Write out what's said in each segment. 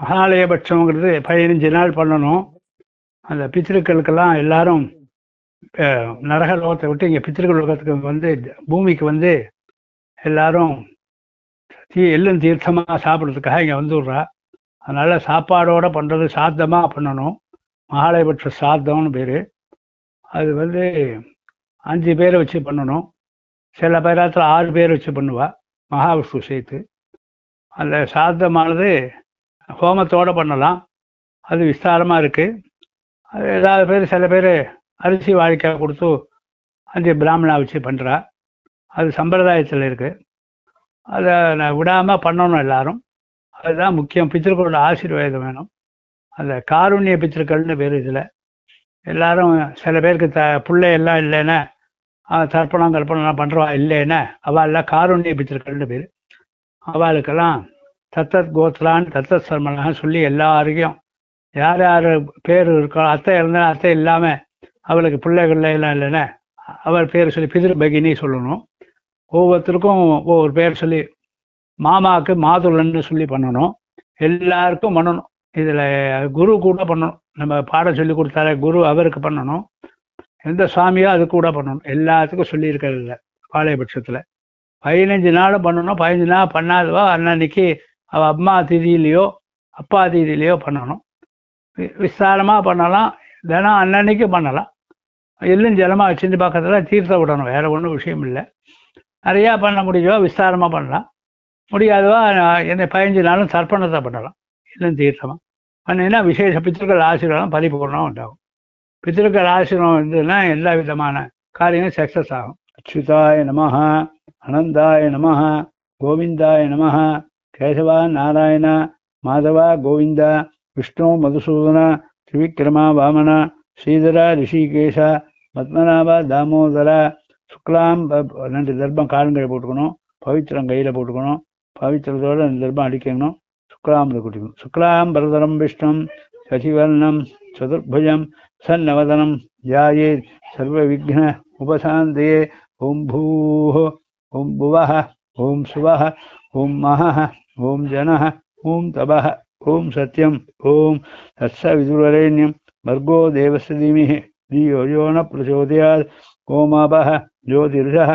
மகாலயபட்சங்கிறது பதினஞ்சு நாள் பண்ணணும். அந்த பித்திருக்களுக்கெல்லாம் எல்லாரும் நரக லோகத்தை விட்டு இங்கே பித்திருக்கள் லோகத்துக்கு வந்து பூமிக்கு வந்து எல்லாரும் தீ எள்ளும் தீர்த்தமாக சாப்பிட்றதுக்காக இங்கே வந்துடுறா. அதனால சாப்பாடோட பண்ணுறது சாத்தமாக பண்ணணும். மகாலயபட்ச சாத்தம்னு பேர். அது வந்து அஞ்சு பேரை வச்சு பண்ணணும். சில பேராத்தில் ஆறு பேர் வச்சு பண்ணுவா. மகாவிஷ்ணு சேர்த்து. அந்த சாத்தமானது ஹோமத்தோடு பண்ணலாம். அது விஸ்தாரமாக இருக்குது அது ஏதாவது பேர் சில பேர் அரிசி வாழைக்காய் கொடுத்து அந்த பிராமணா வச்சு பண்ணுறா அது சம்பிரதாயத்தில் இருக்குது அதை நான் விடாமல் பண்ணணும் எல்லாரும். அதுதான் முக்கியம். பித்திருக்களோட ஆசீர்வாதம் வேணும். அந்த காருண்ய பித்திருக்கள்னு பேர் இதில். எல்லாரும் சில பேருக்கு த பிள்ளை எல்லாம் இல்லைன்னா தர்ப்பணம் கற்பனைலாம் பண்ணுறவா இல்லைன்னா அவள் காருண்ய பித்திருக்கள்னு பேர். அவளுக்கெல்லாம் தத்தத் கோத்ரான்னு தத்தத் சர்மனாக சொல்லி எல்லாருக்கும் யார் யார் பேர் இருக்கோ அத்தை இருந்தாலும் அத்தை இல்லாமல் அவளுக்கு பிள்ளைகள் எல்லாம் இல்லைன்னா அவர் பேர் சொல்லி பிதிரு பகினி சொல்லணும். ஒவ்வொருத்தருக்கும் ஒவ்வொரு பேர் சொல்லி மாமாவுக்கு மாதுளன்னு சொல்லி பண்ணணும். எல்லாருக்கும் பண்ணணும். இதில் குரு கூட பண்ணணும். நம்ம பாடம் சொல்லி கொடுத்தாரு குரு அவருக்கு பண்ணணும். எந்த சுவாமியோ அது கூட பண்ணணும். எல்லாத்துக்கும் சொல்லியிருக்கிறது இல்லை. பாளையபட்சத்தில். பதினஞ்சு நாளும் பண்ணணும். பதினஞ்சு நாள் பண்ணாதவா? அன்னன்னைக்கு அவள் அம்மா திதியிலையோ அப்பா திதியிலையோ பண்ணணும். வி- பண்ணலாம். தினம் அன்னன்னைக்கு பண்ணலாம். எள்ளும் ஜலமாக வச்சுட்டு பக்கத்தில் தீர்த்த விடணும். வேற ஒன்றும் விஷயம் இல்லை. நிறையா பண்ண முடியவா விஸ்தாரமாக பண்ணலாம். முடியாதவா என்ன பதினஞ்சு நாளும் தர்ப்பணத்தை பண்ணலாம். எள்ளும் தீர்த்தமாக பண்ணினா விசேஷ பித்திருக்கள் ஆசீர்வாதம் பரிபூர்ணம் உண்டாகும். பித்திருக்கள் ஆசீர்வாதம் இருந்ததுன்னா எல்லா விதமான காரியங்களும் சக்ஸஸ் ஆகும். அச்சுதாய நமஹ அனந்தாய நமஹ கோவிந்தாய நமஹ கேசவா நாராயண மாதவா கோவிந்த விஷ்ணு மதுசூதன திரிவிக்ரமா வாமன ஸ்ரீதர ரிஷிகேஷ பத்மநாபா தாமோதர சுக்லாம் ரெண்டு தர்பம் காலங்களை போட்டுக்கணும். பவித்திரம் கையில் போட்டுக்கணும். பவித்திரத்தோடு ரெண்டு தர்பம் அடிக்கணும். சுக்லாம்பில் குட்டிக்கணும். சுக்லாம் பரதரம் விஷ்ணம் சசிவர்ணம் சதுர்புஜம் சன்னவதனம் ஜாயே சர்வ விக்ன உபசாந்தே ஓம் பூ ஓம் புவ ஓம் சுவ ஓம் மகः ओम जन ओम तब ओम सत्यम ओम सत्सविदुररेण्यं भर्गो देवस्य धीमिः धियो यो न प्रचोदयात् ओमापः ज्योतिर्षः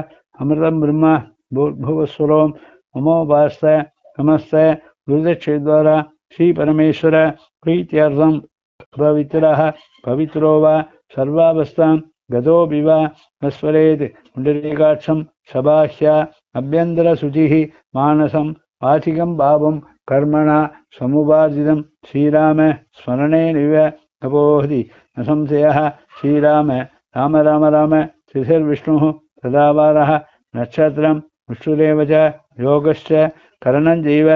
ब्रह्म भूर्भुवस्वरों ममोपास्त नमस्त श्री श्रीपरमेश्वर प्रीत्यर्थम पवित्र पवित्रो वर्वावस्था सर्वावस्थां गतोऽपि वा न अभ्यंतरशुचि मानसम वाचिकं भावं कर्मणा समुपार्जितं श्रीराम स्मरणेनैव तपोहति न संशयः श्रीराम राम राम राम श्रीधर्विष्णुः सदावारः नक्षत्रं विष्णुरेव च योगश्च करणं चैव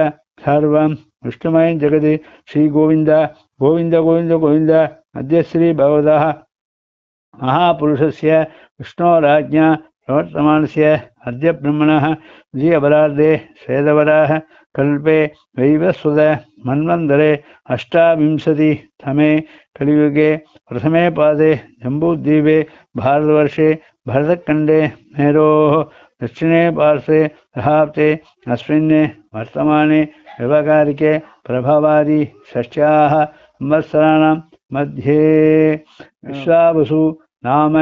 सर्वं विष्णुमयं जगति श्रीगोविन्द गोविन्द गोविन्द गोविन्द अद्य श्रीभगवतः महापुरुषस्य विष्णोराज्ञा प्रवर्तमानस्य अद्य ब्रह्मणः, द्विअपराधे श्वेतवराः, कल्पे वैवस्वत मन्वन्तरे अष्टाविंशतितमे कलियुगे प्रथमे पादे जम्बूद्वीपे भारतवर्षे भरतखण्डे मेरोः दक्षिणे पार्श्वे सहाब्दे अस्मिन् वर्तमाने व्यवहारिके प्रभावादि षष्ट्याः संवत्सराणां मध्ये। विश्वावसु नाम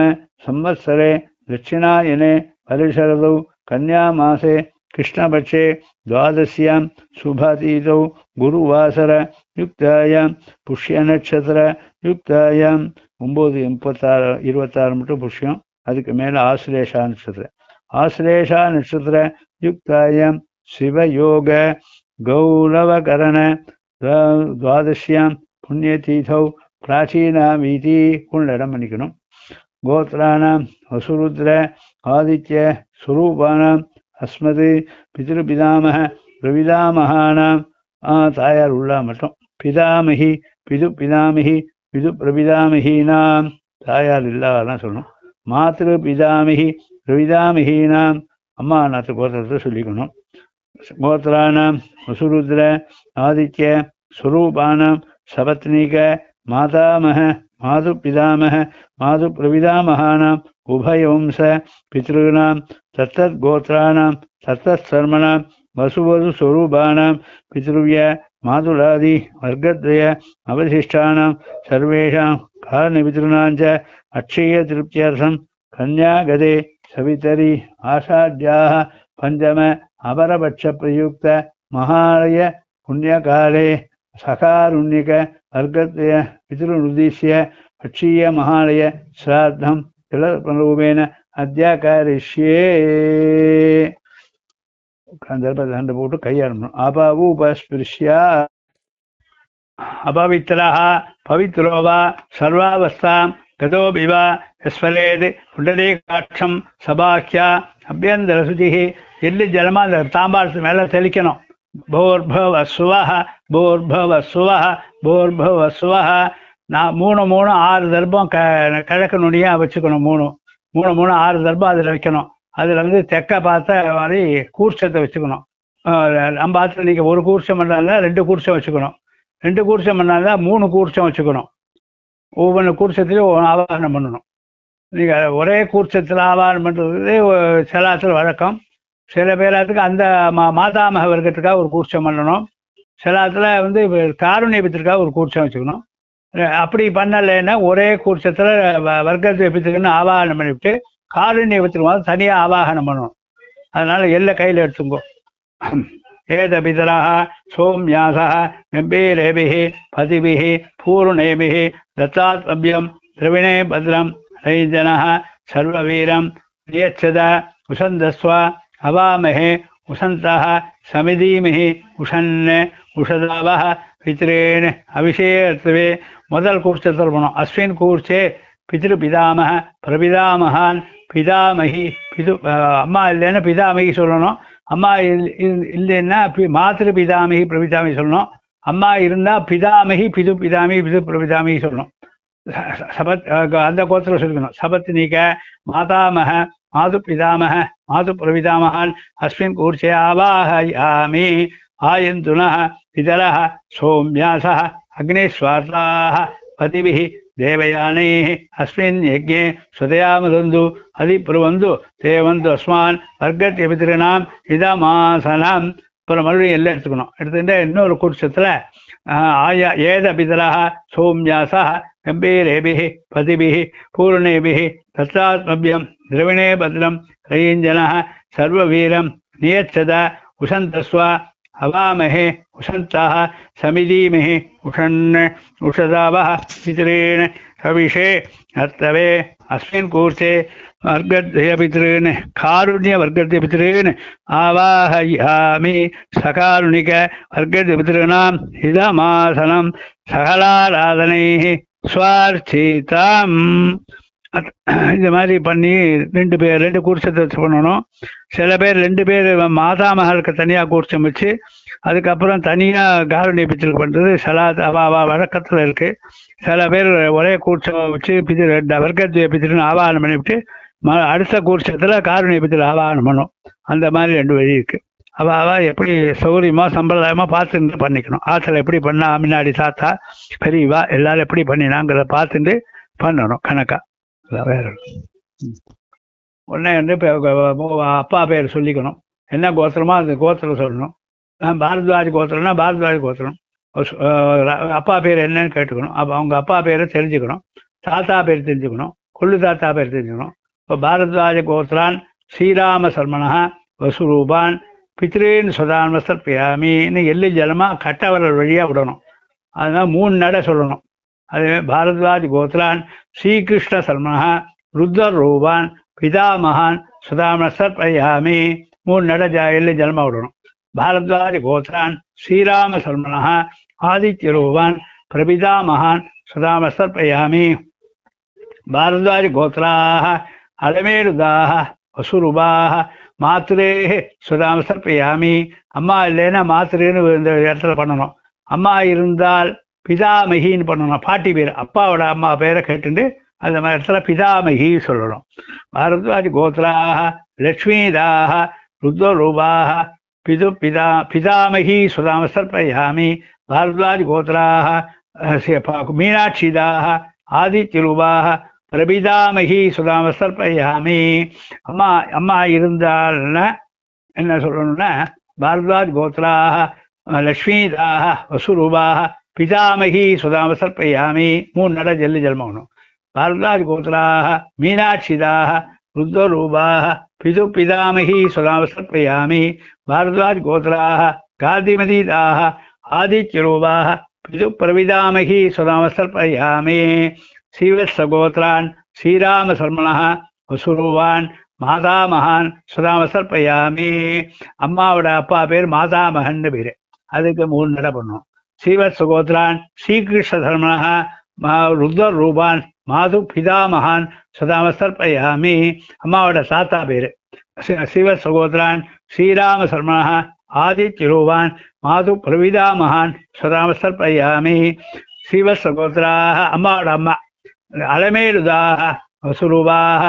संवत्सरे दक्षिणायने परिशरदौ कन्यामासे कृष्णपक्षे द्वादश्यां शुभातीतौ गुरुवासरयुक्तायां புஷ்யநட்சத்திரயுக்தாயாம் ஒம்பது முப்பத்தாறு இருபத்தாறு மட்டும் புஷ்யம் அதுக்கு மேலே ஆசிலேஷா நட்சத்திரம் ஆசிலேஷா நட்சத்திர யுக்தாயாம் சிவயோக கௌரவகரண துவா- துவாதசியாம் புண்ணியதீதௌ பிராச்சீனாமீதி இடம் பண்ணிக்கணும் கோத்திராணாம் வசுருத்ர ஆதித்ய சுரூபானாம் அஸ்மது பிதிருபிதாமக பிரபிதாமகானாம் ஆ, தாயார் உள்ளா மட்டும் பிதாமகி பிது பிதாமகி பிது பிரபிதாமகீனாம் தாயார் இல்லாதான் சொல்லணும் மாத்திரு பிதாமகி பிரபிதாமகீனாம் அம்மா நாத்து கோத்திரத்தை சொல்லிக்கணும் கோத்திராணாம் வசுருத்ர ஆதித்ய ஸ்வரூபானாம் சபத்னிக மாதாமக மாதுபிதாமக மாதுபிரவிதாமகானாம் உபயவம்ச பித்ருணாம் தத்தத்கோத்திராணாம் தத்தத்சர்மணாம் வசுவதுஸ்வரூபானாம் பித்ருவிய மாதுலாதி வர்க்கத்வய அவசிஷ்டானாம் சர்வேஷாம் காலநிபித்ருணாஞ்ச அக்ஷய திருப்தியர்த்தம் கன்யாகதே சவிதரி ஆஷாட்யாக பஞ்சம அபரபட்ச பிரயுக்த மகாலய புண்ணியகாலே वर्गद्वय पितृनुद्दिश्य पक्षीय महालय श्राद्धं तिलरूपेण अद्य करिष्ये கந்தர்பதண்ட போட்டு கையாளணும் அபவுபஸ்பிருஷ்யா அபவித்திரः பவித்ரோ वा सर्वावस्थां गतोऽपि वा यस्फलेत् புண்டரீகாட்சம் சபாக்கியா அபியந்தரசுதிः எள்ளி ஜலமா அந்த தாம்பாளத்து மேலே தெளிக்கணும் போர்பவ சுவஹ போர்பவ சுவஹ நான் மூணு மூணு ஆறு தர்பம் க கிழக்கு நுனியாக வச்சுக்கணும் மூணு. மூணு மூணு ஆறு தர்பம் அதில் வைக்கணும். அதில் வந்து தெக்க பார்த்த மாதிரி கூர்ச்சத்தை வச்சுக்கணும். நம்ம பார்த்து நீங்கள் ஒரு கூர்ச்சம் பண்ணாலும் ரெண்டு கூர்ச்சம் வச்சுக்கணும். ரெண்டு கூர்ச்சம் பண்ணாலும் மூணு கூர்ச்சம் வச்சுக்கணும். ஒவ்வொன்று கூர்ச்சத்துலையும் ஒவ்வொரு ஆவாரணம் பண்ணணும். நீங்கள் ஒரே கூர்ச்சத்தில் ஆவாரணம் பண்ணுறது சிலாத்தில் வழக்கம். சில பேராத்துக்கு அந்த மா மாதாமக வர்க்கத்துக்காக ஒரு கூர்ச்சம் பண்ணணும். சில இடத்துல வந்து காருண்யபத்திற்காக ஒரு கூர்ச்சம் வச்சுக்கணும். அப்படி பண்ணலைன்னா ஒரே கூர்ச்சத்தில் வர்க்கத்தை எப்பித்துக்குன்னு ஆவாகனம் பண்ணிவிட்டு காருண்யபத்திற்கு வந்து தனியாக ஆவாகனம் பண்ணணும். அதனால் எல்லை கையில் எடுத்துங்கோ ஏதபிதராக சோம்யாசா கம்பீரேபிகி பதிபிகி பூர்ணேபிகி தத்தாத்மபியம் திரவிணே பத்ரம் ரைஜனா சர்வவீரம் நியச்சத உசந்தஸ்வ அவாமகே உசந்தா சமிதீமிகி உஷன் உஷதாவா பித்ரேன் அபிஷேகத்துவே முதல் கூர்ச்சத்தில் போனோம் அஸ்வின் கூர்ச்சே பிதிரு பிதாமக பிரபிதாமகான் பிதாமகி பிது அம்மா இல்லைன்னா பிதாமகி சொல்லணும். அம்மா இல்லைன்னா மாத்திரு பிதாமகி பிரபிதாமகி சொல்லணும். அம்மா இருந்தால் பிதாமகி பிது பிதாமகி பிது பிரபிதாமகி சொல்லணும் சபத் அந்த கோத்திரம் சொல்லணும் சபத் நீக்க மாதாமக மாது பிதாமக மாது பிரபிதாமகான் அஸ்மின் கூர்ச்சே ஆவாஹயாமி ஆயந்துனः पितरः सौम्यासः अग्निस्वार्ताः पतिभिः देवयानैः अस्मिन् यज्ञे स्वदयामदन्तु अधिब्रुवन्तु ते वन्तु अस्मान् वर्गत्यपितॄणाम् இதமாசனம் அப்புறம் மறுபடியும் எல்லாம் எடுத்துக்கணும் எடுத்துட்டு இன்னொரு குருஷத்தில் ஆய ஏத பிதரः சௌமியாசः गम्भीरेभिः पतिभिः पूर्णेभिः तत्रात्मभ्यं द्रविणे भद्रं रयीञ्जनः सर्ववीरं नियच्छद उशन्तस्व हवामहे उषन्ताः समिधीमहि उषन् उषदावः पितॄन् हविषे हर्तवे अस्मिन् कूर्चे வர்க்கத்யபித்ருன்னு காருண்ய வர்க்கத்யபித்ருன்னு ஆவாஹாமி சகாருணிக வர்க்கத்யபித்ருனாம் இதமாசனம் சகலாராதனை சுவார்த்திதாம் இந்த மாதிரி பண்ணி ரெண்டு பேர் ரெண்டு கூர்ச்சத்தை வச்சு பண்ணணும் சில பேர் ரெண்டு பேர் மாதா மகளுக்கு தனியாக கூர்ச்சம் வச்சு அதுக்கப்புறம் தனியாக காரணிய பிச்சருக்கு பண்ணுறது சில வழக்கத்தில் இருக்குது சில பேர் ஒரே கூர்ச்சம் வச்சு பிச்சு வர்க்கத்தை பித்திருன்னு ஆவாகனம் பண்ணிவிட்டு அடுத்த கூர்ச்சத்தில் காரணிய பித்திரு ஆவாகனம் பண்ணும் அந்த மாதிரி ரெண்டு வழி இருக்குது அவள் அவள் எப்படி சௌரியமாக சம்பிரதாயமாக பார்த்துட்டு பண்ணிக்கணும். ஆற்றுல எப்படி பண்ணா முன்னாடி தாத்தா பெரியவா எல்லாரும் எப்படி பண்ணினாங்கிறத பார்த்துட்டு பண்ணணும் கணக்காக வேற ம். உடனே வந்து இப்போ அப்பா பேர் சொல்லிக்கணும். என்ன கோத்திரமோ அந்த கோத்திரம் சொல்லணும். பாரத்வாஜ் கோத்திரம்னா பாரத்வாஜ் கோத்திரம். அப்பா பேர் என்னன்னு கேட்டுக்கணும். அப்போ அவங்க அப்பா பேரை தெரிஞ்சுக்கணும். தாத்தா பேர் தெரிஞ்சுக்கணும். கொள்ளு தாத்தா பேர் தெரிஞ்சுக்கணும். பாரத்வாஜ கோத்ரான் ஸ்ரீராம சர்மனா வசுரூபான் பித்ரேன் சுதான்ம சர்ப்பியாமின்னு எள்ளி ஜலமாக கட்டவரல் வழியாக விடணும். அதனால் மூணு நடை சொல்லணும். அதே பாரத்வாஜ் கோத்ரான் ஸ்ரீகிருஷ்ண சர்மனா ருத்ர ரூபான் பிதாமகான் சுதாம சர்ப்பயாமி மூணு நடை ஜ எள்ளி ஜலமாக விடணும். பாரத்வாஜ் கோத்ரான் ஸ்ரீராம சர்மனா ஆதித்ய ரூபான் பிரபிதாமகான் சுதாம சர்ப்பயாமி. பாரத்வாஜ் கோத்ராः அலமேருதாः வசுருபாः மாத்திரே சுதாம சர்ப்பயாமி அம்மா இல்லைன்னா மாத்திரேன்னு இந்த இடத்துல பண்ணணும். அம்மா இருந்தால் பிதாமகின்னு பண்ணணும். பாட்டி பேர் அப்பாவோட அம்மா பேரை கேட்டுட்டு அந்த மாதிரி இடத்துல பிதாமகி சொல்லணும். பாரத்வாஜ் கோத்ராக லக்ஷ்மிதாக ருத்வரூபாக பிது பிதா பிதாமகி சுதாம சர்ப்பயாமி. பாரத்வாஜ் கோத்ராக மீனாட்சிதாக ஆதித்யரூபாக பிரபிதாமகி சுதாம சர்ப்பயாமி. அம்மா அம்மா இருந்தால்னா என்ன? சொல்லணும்னா பாரத்வாஜ் கோத்ராக லக்ஷ்மிதாக வசுரூபாக பிதாமகி சுதாம சர்ப்பயாமி. மூணு நட ஜல்லி ஜல்மகணும் பாரத்வாஜ் கோத்ராக மீனாட்சிதாக ருத்வரூபாக பிது பிதாமகி சுதாம சர்ப்பயாமி. பாரதாஜ் கோத்திராக காந்திமதீதாக ஆதித்யரூபாக பிது பிரவிதாமகி சுதாம சர்ப்பயாமி ஸ்ரீவத்சகோத்ரான் ஸ்ரீராமசர்மணः வசுருவான். மாதாமகான் சுதாமசர்ப்பயாமி. அம்மாவோட அப்பா பேர் மாதாமகன் பேரு. அதுக்கு மூணு நட பண்ணும் ஸ்ரீவத் சுகோத்ரான் ஸ்ரீகிருஷ்ண தர்மனா ருத்ர ரூபான் மாது பிதாமகான் சுதாமசர்ப்பயாமி. அம்மாவோட தாத்தா பேரு. சிவ சுகோத்ரான் ஸ்ரீராம சர்மனா ஆதித்ய ரூபான் மாது பிரவிதாமகான் சுதாமசர்ப்பயாமி. சிவ சகோதராக அம்மாவோட அம்மா. அலமேலுதாக வசுரூபாக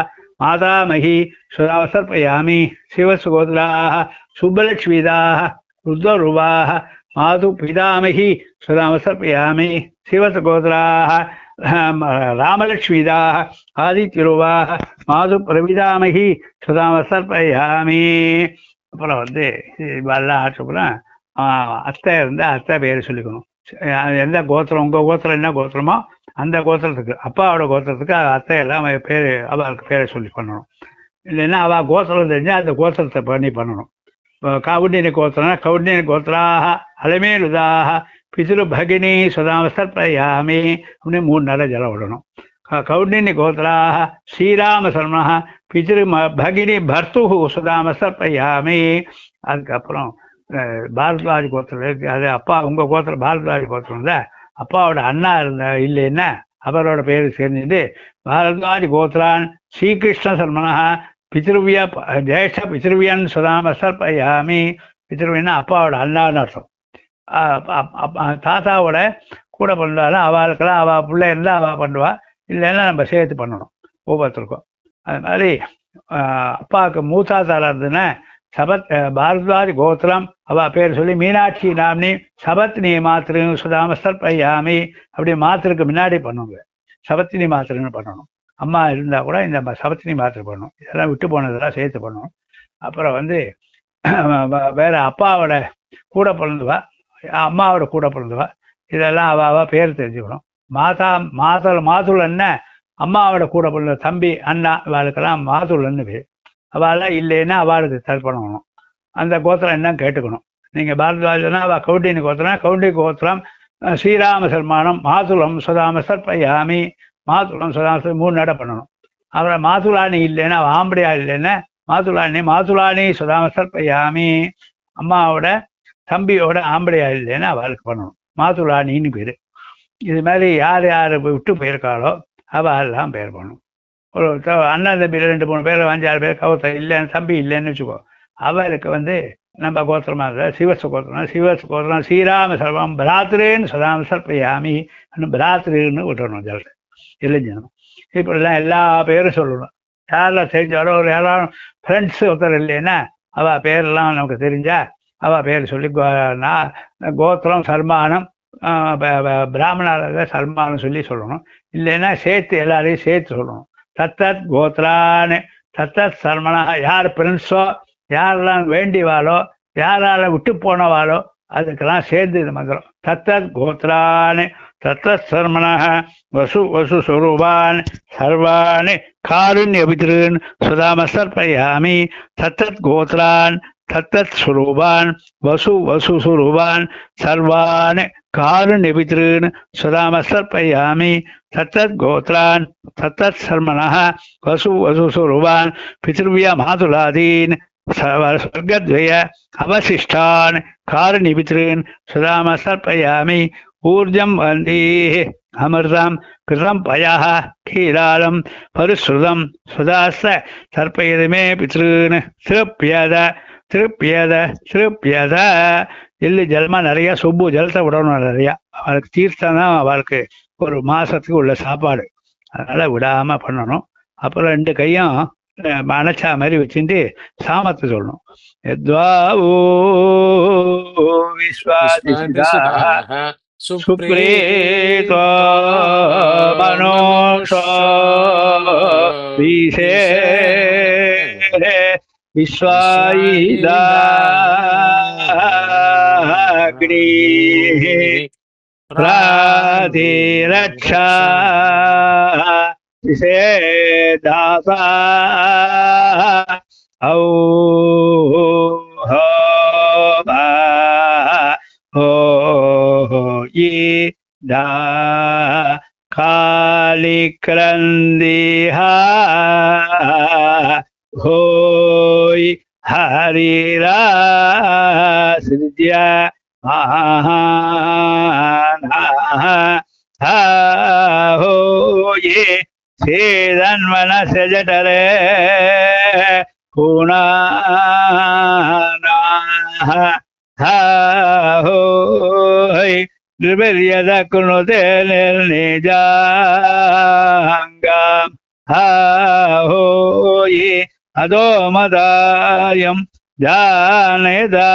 மாதாமகி சுதாவசர்ப்பயாமி சிவசுகோதராக சுப்பலட்சுமிதாக ருத்ரரூபாக மாது பிதாமகி சுதாவசர்ப்பயாமி சிவசுகோதராக ராமலட்சுமிதாக ஆதித்யரூபாக மாது பிரவிதாமகி சுதாவசர்ப்பயாமி அப்புறம் வந்து இதெல்லாம் ஆச்சுப்புறம் அத்தை இருந்தால் அத்தை பேர் சொல்லிக்கணும். எந்த கோத்திரம் உங்க கோத்திரம் என்ன கோத்திரமோ அந்த கோத்திரத்துக்கு அப்பாவோட கோத்திரத்துக்கு அத்தை எல்லாம் பேர் அவளுக்கு பேரை சொல்லி பண்ணணும். இல்லைன்னா அவள் கோத்திரம் தெரிஞ்சால் அந்த கோத்திரத்தை பண்ணி பண்ணணும். இப்போ கவுண்டினி கோத்திரம்னா கவுண்டினி கோத்திராக அலமேலுதாக பிதிரு பகினி சுதாமஸ்தர் பிரயாமி அப்படின்னு மூணு நேர ஜலம் விடணும். கவுண்டினி கோத்திராக ஸ்ரீராம சர்மா பிதிரு ம- பகினி பர்த்து சுதாமசர்ப்பயாமி அதுக்கப்புறம் பாரத்வாஜ் கோத்திரம் இருக்குது அது அப்பா உங்கள் கோத்திரம் பாரத்வாஜ் கோத்திரம் தான் அப்பாவோட அண்ணா இருந்த இல்லைன்னா அவரோட பேர் சேர்ந்துட்டு பாரத்வாஜ் கோத்ரான் ஸ்ரீகிருஷ்ண சர்மனா பித்ருவியா ஜேஷ்ட பித்ருவியன் சுதாம சர்பயாமி பித்ருவியன்னா அப்பாவோட அண்ணான்னு அர்த்தம். தாத்தாவோட கூட பண்ணாலும் அவளுக்கெல்லாம் அவள் பிள்ளை இருந்தால் அவள் பண்ணுவா இல்லைன்னா நம்ம சேர்த்து பண்ணணும் ஒவ்வொருத்தருக்கும். அது மாதிரி அப்பாவுக்கு மூத்தாத்தாரா இருந்ததுன்னா சபத் அஹ் பாரத்வாஜ் கோத்திரம் அவ பேர் சொல்லி மீனாட்சி நாம்னி சபத்னி மாத்திரையும் சுதாம சர்ப்பயாமி அப்படி மாத்திரைக்கு முன்னாடி பண்ணுங்க. சபத்தினி மாத்திரைன்னு பண்ணணும். அம்மா இருந்தால் கூட இந்த சபத்தினி மாத்திரை பண்ணணும். இதெல்லாம் விட்டு போனதெல்லாம் சேர்த்து பண்ணணும். அப்புறம் வந்து வேற அப்பாவோட கூட பிறந்தவா அம்மாவோட கூட பிறந்தவா இதெல்லாம் அவ அவ பேர் தெரிஞ்சுக்கணும். மாதா மாதல் மாதுளன்னு அம்மாவோட கூட பிறந்த தம்பி அண்ணா இவாளுக்கெல்லாம் மாதுளன்னு பேர். அவள் இல்லைன்னா அவளுக்கு தர்ப்பணம் அந்த கோத்திரம் என்ன கேட்டுக்கணும். நீங்க பாரத்வாஜனா அவள் கவுண்டினி கோத்திரம் கவுண்டி கோத்திரம் ஸ்ரீராம சர்மானம் மாதுளம் சுதாம சர்ப்பயாமி மாதுளம் சுதாம மூணு நட பண்ணணும். அப்புறம் மாதுளானி இல்லைன்னா அவள் ஆம்படியா இல்லைன்னா மாதுளானி மாதுளானி சுதாம சர்ப்பயாமி அம்மாவோட தம்பியோட ஆம்படியா இல்லைன்னா அவளுக்கு பண்ணணும். மாதுளானின்னு பேரு. இது மாதிரி யார் யார் விட்டு போயிருக்காளோ அவ எல்லாம் பேர் பண்ணணும். ஒரு அண்ணா அண்ணன் ரெண்டு மூணு பேர் அஞ்சாறு பேர் கவுத்த இல்லைன்னு தம்பி இல்லைன்னு வச்சுக்கோ. அவருக்கு வந்து நம்ம கோத்திரமா இருந்தால் சிவச கோத்திரம் சிவச கோத்திரம் ஸ்ரீராம சர்வம் பிராத்திரேன்னு சதாம சர்ப்பயாமி பிராத்திரின்னு விட்டுறணும் ஜலத்தை. இளைஞனும் இப்படிலாம் எல்லா பேரும் சொல்லணும். யாரெல்லாம் தெரிஞ்சாலோ ஒரு யாரும் ஃப்ரெண்ட்ஸ் ஒருத்தர் இல்லைன்னா அவள் பேரெல்லாம் நமக்கு தெரிஞ்சா அவள் பேர் சொல்லி கோ- கோத்திரம் சர்மானம் ஆஹ் பிராமணால சர்மானம் சொல்லி சொல்லணும். இல்லைன்னா சேர்த்து எல்லாரையும் சேர்த்து சொல்லணும். தத்தத் கோத்ரான்னு தத்தத் சர்மனா யார் பிரின்ஸோ யாரெல்லாம் வேண்டிவாளோ யாரால விட்டு போனவாளோ அதுக்கெல்லாம் சேர்ந்து இது மந்திரம். தத்தத் கோத்ரான்னு தத்தத் சர்மணः வசு வசு சுரூபான் சர்வாணி காருண்யபிதிருன் சுதாமசர்ப்பயாமி தத்தத் கோத்ரான் தத்தத் சுரூபான் வசு வசு சுரூபான் சர்வாணி. காருண்யபிதிருன் சுதாமசர்ப்பயாமி தத்தத் கோத்ரான் தத்தத் சர்மணः வசு வசு சுரூபான் பிதிருவிய மாதுலாதீன் ச- ஸ்வர்கத்வய அவசிஷ்டான். காரணிபித்ரீன் சுதாம சர்ப்பயாமி. ஊர்ஜம் வந்தீः அமிர்தம் கிருதம் பயாக கீழாலம் பரிசுதம் சுதாச தர்ப்பயதுமே பித்ருன்னு திருப்பியத திருப்பியத திருப்பியத. எள்ளு ஜலமாக நிறைய சொம்பு ஜலத்தை விடணும் நிறையா. அவளுக்கு தீர்த்தம் தான் அவளுக்கு ஒரு மாசத்துக்கு உள்ள சாப்பாடு. அதனால விடாம பண்ணணும். அப்புறம் ரெண்டு கையும் அஹ், அணைச்சா மாதிரி வச்சுட்டு சாமத்தை சொல்லணும். எத்வாவோ விஸ்வாதிசிதா சுப்ரேதோ மனோஷோ வீசே விஸ்வாயிதா. अग्निः प्रातिरक्षा निषेधासा औ हो भा हो ये दा कालिक्रन्दिहा होय हरिरा ஹோயே சேதன்மன செஜடரே ஹோய் நிபெரியத குணுதே நிர்நிஜாங்கம் ஹோயே அதோ மதாயம் ஜானேதா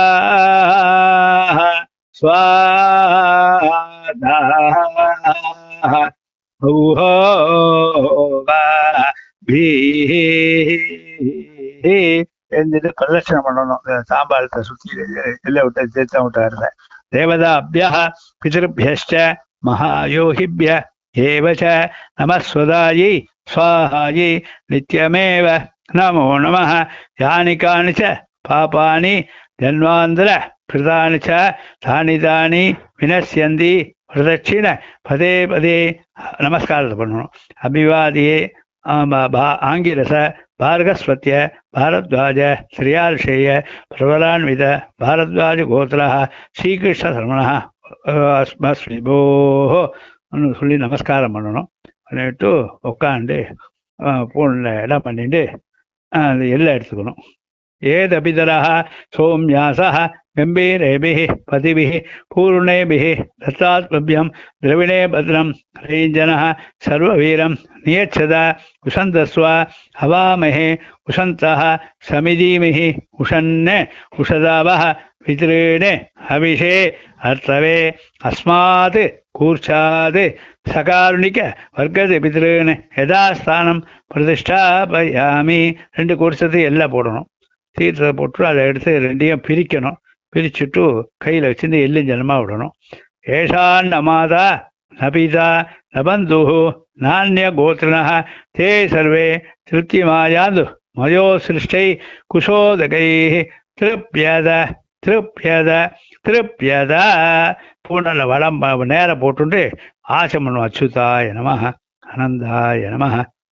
எழுந்துட்டு பிரதட்சணம் பண்ணணும். சாம்பாளத்தை சுற்றி எல்லாம் விட்டு சேர்த்தா விட்டா இருந்தேன் தேவதாபியா பிதர்பியஷ்ட மகாயோகிபிய ஏவச்ச நமஸ்வதாயி சுவாஹாயி நித்தியமேவ நமோ நம யானி காணிச்ச பாபானி ஜன்மாந்திர பிரதானிச்ச ச வினசியந்தி பிரதட்சிண பதே பதே நமஸ்காரத்தை பண்ணணும். அபிவாதியே ஆங்கிலச பார்கஸ்வத்திய பாரத்வாஜ ஸ்ரீயார்ஷேய பிரபலான்வித பாரத்வாஜ கோத்திரா ஸ்ரீகிருஷ்ண சரமணா அஸ்மஸ்ரீபோ சொல்லி நமஸ்காரம் பண்ணணும். பண்ணிவிட்டு உட்காந்து பூனில் இடம் பண்ணிட்டு அந்த எல்லாம் எடுத்துக்கணும். ஏதபிதரः சோம்யாசः गम्भीरेभिः पतिभिः पूर्णेभिः दत्तात्मभ्यं द्रविणे भद्रं रञ्जनः सर्ववीरं नियच्छद उशन्तस्व हवामहे उशन्तः समिधीमिहि उशन्ने उषदावः पितॄणे हविषे अर्थवे अस्मात् कूर्चात् சகாருணிக்க வர்க்கத்தை பித்திருன்னு யதாஸ்தானம் பிரதிஷ்டாபயாமி ரெண்டு கூர்ச்சத்தை எல்லாம் போடணும் தீர்த்தத்தை போட்டு அதை எடுத்து ரெண்டையும் பிரிக்கணும். பிரிச்சுட்டு கையில் வச்சுருந்து எள்ளும் ஜலமாக விடணும். ஏஷான் நமாதா நபிதா நபந்து நானிய கோத்திரன தே சர்வே திருப்திமாயாது மயோ சிருஷ்டை குஷோதகை திருப்பியத திருப்பியத திருப்பியத பூனல வளம் நேரம் போட்டுட்டு ஆசமனம் அச்சுதாய நம அனந்தாய நம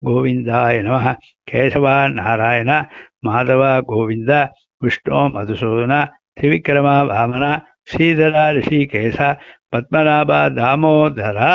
கோவிந்தாய நம கேசவா நாராயண மாதவ கோவிந்த விஷ்ணு மதுசூதன திவிக்ரம வாமன ஸ்ரீதர ரிஷிகேச பத்மநாப தாமோதரா